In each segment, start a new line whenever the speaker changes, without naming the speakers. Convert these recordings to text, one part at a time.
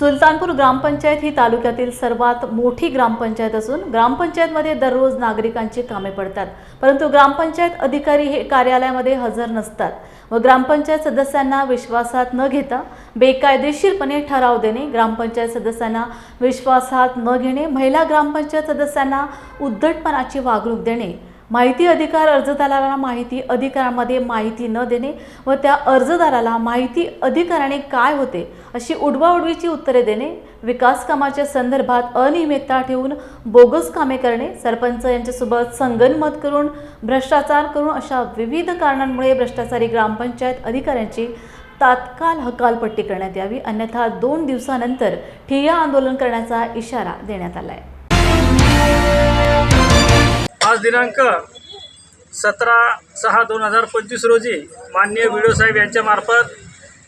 सुलतानपूर ग्रामपंचायत ही तालुक्यातील सर्वात मोठी ग्रामपंचायत असून ग्रामपंचायतमध्ये दररोज नागरिकांची कामे पडतात. परंतु ग्रामपंचायत अधिकारी हे कार्यालयामध्ये हजर नसतात व ग्रामपंचायत सदस्यांना विश्वासात न घेता बेकायदेशीरपणे ठराव देणे ग्रामपंचायत सदस्यांना विश्वासात न घेणे महिला ग्रामपंचायत सदस्यांना उद्धटपणाची वागणूक देणे माहिती अधिकार अर्जदाराला माहिती अधिकारामध्ये माहिती न देणे व त्या अर्जदाराला माहिती अधिकाराने काय होते अशी उडवाउडवीची उत्तरे देणे विकास कामाच्या संदर्भात अनियमितता ठेवून बोगस कामे करणे सरपंच यांच्यासोबत संगनमत करून भ्रष्टाचार करून अशा विविध कारणांमुळे भ्रष्टाचारी ग्रामपंचायत अधिकाऱ्यांची तात्काळ हकालपट्टी करण्यात यावी अन्यथा दोन दिवसानंतर ठिय्या आंदोलन करण्याचा इशारा देण्यात आला आहे
आज दिनांक सतरा सहा दोन हजार पंचवीस रोजी माननीय व्हिडिओ साहेब यांच्यामार्फत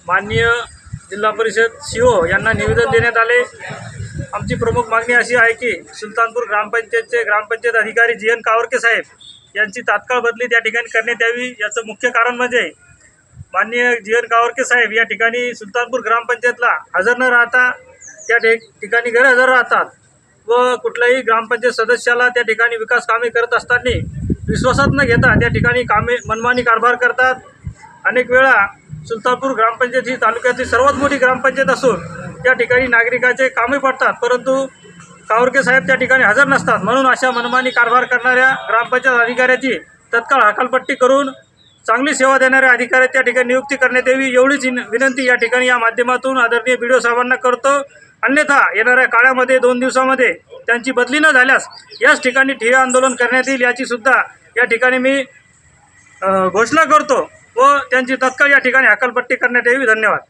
माननीय जिल्हा परिषद सी ओ यांना निवेदन देण्यात आले. आमची प्रमुख मागणी अशी आहे की सुलतानपूर ग्रामपंचायतचे ग्रामपंचायत अधिकारी जी एन कावरके साहेब यांची तात्काळ बदली त्या ठिकाणी करण्यात यावी याचं मुख्य कारण म्हणजे माननीय जी एन कावरके साहेब या ठिकाणी सुलतानपूर ग्रामपंचायतला हजर न राहता त्या ठिकाणी गैरहजर राहतात. व कुठल्याही ग्रामपंचायत सदस्याला त्या ठिकाणी विकास कामे करत असताना विश्वासात न घेता त्या ठिकाणी कामे मनमानी कारभार करतात. अनेक वेळा सुलतानपूर ग्रामपंचायत ही तालुक्यातील सर्वात मोठी ग्रामपंचायत असून त्या ठिकाणी नागरिकाचे कामे पडतात परंतु कावरके साहेब त्या ठिकाणी हजर नसतात. म्हणून अशा मनमानी कारभार करणाऱ्या ग्रामपंचायत अधिकाऱ्याची तत्काळ हकालपट्टी करून चांगली सेवा देणाऱ्या अधिकारी त्या ठिकाणी नियुक्ती करण्यात यावी एवढीच विनंती या ठिकाणी या माध्यमातून आदरणीय बी साहेबांना करतो. अन्यथा येणाऱ्या काळामध्ये दोन दिवसामध्ये त्यांची बदली न झाल्यास याच ठिकाणी ठिय्या आंदोलन करण्यात येईल याची सुद्धा या ठिकाणी मी घोषणा करतो व त्यांची तत्काळ या ठिकाणी हकालपट्टी करण्यात यावी. धन्यवाद.